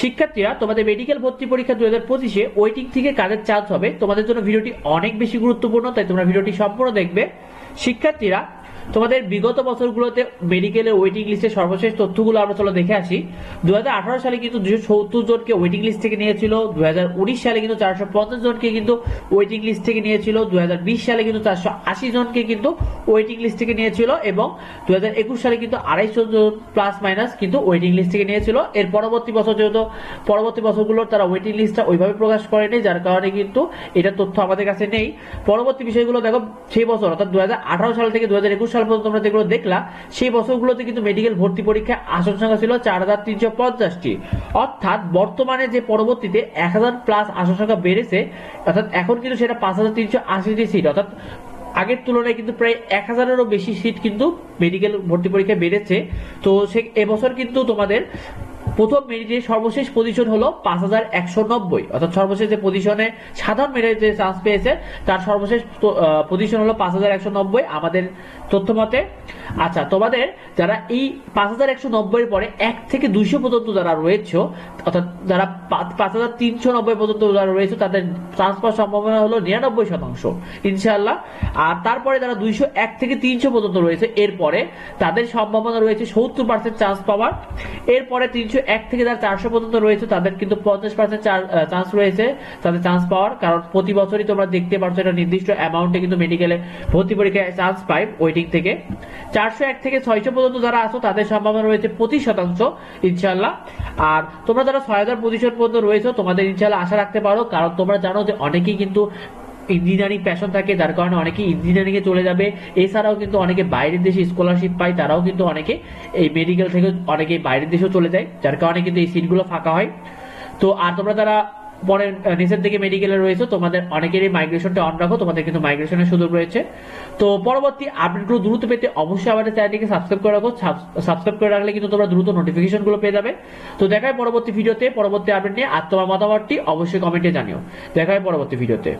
শিক্ষার্থীরা, তোমাদের মেডিকেল ভর্তি পরীক্ষা দু হাজার পঁচিশে ওয়েটিং থেকে কাজের চান্স হবে। তোমাদের জন্য ভিডিওটি অনেক বেশি গুরুত্বপূর্ণ, তাই তোমরা ভিডিওটি সম্পূর্ণ দেখবে। শিক্ষার্থীরা তোমাদের বিগত বছরগুলোতে মেডিকেলের ওয়েটিং লিস্টের সর্বশেষ তথ্যগুলো আমরা চলো দেখে আসি। দু সালে কিন্তু দুশো সত্তর জনকে ওয়েটিং লিস্ট থেকে নিয়েছিল দু হাজার উনিশ সালে কিন্তু চারশো পঞ্চাশ জনকে কিন্তু ওয়েটিং লিস্ট থেকে নিয়েছিল দু হাজার বিশ সালে কিন্তু চারশো আশি জনকে কিন্তু ওয়েটিং লিস্ট থেকে নিয়েছিল এবং দু হাজার একুশ সালে কিন্তু আড়াইশো জন প্লাস মাইনাস কিন্তু ওয়েটিং লিস্ট থেকে নিয়েছিল। এর পরবর্তী বছর যেহেতু, পরবর্তী বছরগুলোর তারা ওয়েটিং লিস্টটা ওইভাবে প্রকাশ করেনি, যার কারণে কিন্তু এটা তথ্য আমাদের কাছে নেই। পরবর্তী বিষয়গুলো দেখো, সেই বছর অর্থাৎ দুহাজার আঠারো সাল থেকে দু সাল পর্যন্ত তোমরা যেগুলো দেখলা, সেই বছরগুলোতে কিন্তু মেডিকেল ভর্তি পরীক্ষা আসন সংখ্যা ছিল চার হাজার তিনশো পঞ্চাশটি। অর্থাৎ বর্তমানে যে পরবর্তীতে এক হাজার প্লাস আসন সংখ্যা বেড়েছে, অর্থাৎ এখন কিন্তু সেটা পাঁচ হাজার তিনশো আশিটি সিট অর্থাৎ আগের তুলনায় কিন্তু প্রায় এক হাজারেরও বেশি সিট কিন্তু মেডিকেল ভর্তি পরীক্ষায় বেড়েছে। তো সে এবছর কিন্তু তোমাদের প্রথম মেরিটে সর্বশেষ পজিশন হলো পাঁচ হাজার একশো নব্বই। অর্থাৎ সর্বশেষ যে পজিশনে সাধারণ মেরিটে চান্স পেয়েছে, তার সর্বশেষ পজিশন হলো পাঁচ হাজার একশো নব্বই আমাদের তথ্য মতে আচ্ছা তোমাদের যারা এই পাঁচ হাজার একশো নব্বই পরে এক থেকে দুইশো পর্যন্ত যারা রয়েছে, অর্থাৎ যারা পাঁচ- হাজার তিনশো নব্বই পর্যন্ত যারা রয়েছে, তাদের চান্স পাওয়ার সম্ভাবনা হলো নিরানব্বই শতাংশ, ইনশাআল্লাহ। আর তারপরে যারা দুইশো এক থেকে তিনশো পর্যন্ত রয়েছে, এরপরে তাদের সম্ভাবনা রয়েছে সত্তর পার্সেন্ট চান্স পাওয়ার। এরপরে তিনশো এক থেকে যারা চারশো পর্যন্ত রয়েছে, তাদের কিন্তু পঞ্চাশ পার্সেন্ট চান্স রয়েছে, তাদের চান্স পাওয়ার। কারণ প্রতি বছরই তোমরা দেখতে পাচ্ছ একটা নির্দিষ্ট অ্যামাউন্টে কিন্তু মেডিকেলে ভর্তি পরীক্ষায় চান্স পায় ওয়েটিং থেকে। চারশো এক থেকে ছয়শো পর্যন্ত যারা আছো, তাদের সম্ভাবনা রয়েছে পঁচিশ শতাংশ ইনশাল্লাহ আর তোমরা যারা ছয় হাজার পজিশন পর্যন্ত রয়েছে, তোমাদের ইনশাল্লাহ আশা রাখতে পারো, কারণ তোমরা জানো যে অনেকেই কিন্তু ইঞ্জিনিয়ারিং প্যাশন থাকে, যার কারণে অনেকে ইঞ্জিনিয়ারিং এ চলে যাবে। এছাড়াও কিন্তু অনেকে বাইরের দেশে স্কলারশিপ পায়, তারাও কিন্তু অনেকে এই মেডিকেল থেকে অনেকে বাইরের দেশেও চলে যায়, যার কারণে কিন্তু এই সিটগুলো ফাঁকা হয়। তো, আর তোমরা তারা পরে নিচের দিকে মেডিকেলে রয়েছে, তোমাদের অনেকেরই মাইগ্রেশনটা অন রাখো, তোমাদের কিন্তু মাইগ্রেশনের সুযোগ রয়েছে। তো, পরবর্তী আপডেটগুলো দ্রুত পেতে অবশ্যই আমাদের চ্যানেলটিকে সাবস্ক্রাইব করে রাখো। সাবস্ক্রাইব করে রাখলে কিন্তু তোমরা দ্রুত নোটিফিকেশনগুলো পেয়ে যাবে। তো দেখায় পরবর্তী ভিডিওতে পরবর্তী আপডেট নিয়ে, আর তোমার মতামতটি অবশ্যই কমেন্টে জানিও। দেখায় পরবর্তী ভিডিওতে